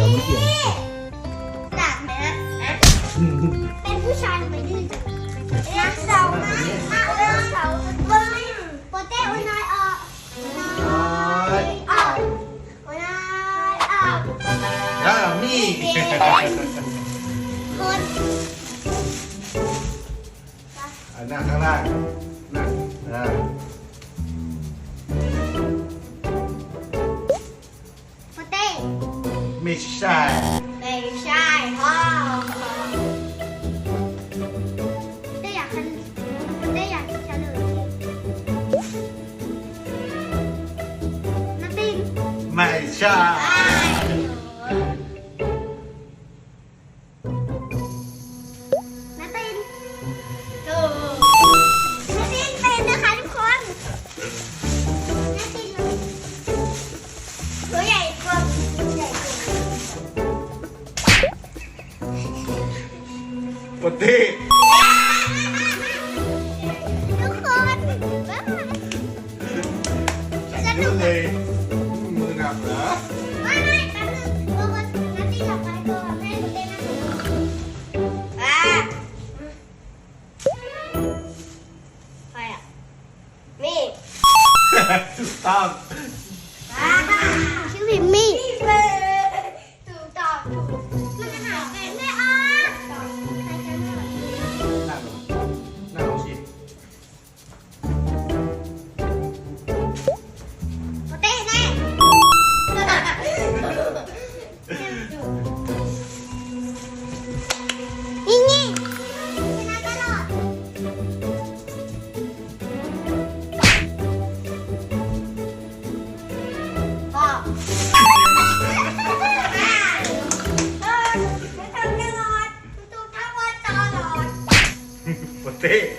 ดี๋ยวมันเกี่ยงหนักนะเป็นผู้ชายทำไมดื้อจังนักเสาร์มามากเลร์บนโปเตอุนายออกออกอุนายออกอ้าวนี่คนอันหน้าข้างล่างนั่งอ่า ใช่ ไม่ใช่พ่อได้อยากคันได้อยากเฉลยนาตินไม่ใช่ ปกติ ทุกคนว้าวสนุก เลยมือหนักเหรอ ไม่ไม่แป๊บนึงโอ้โหนัตตี้หลับไปก่อนแม่หนูเต้นนะอ่าใครอ่ะมี่ ถูกต้อง 못해.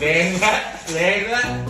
맹가 맹가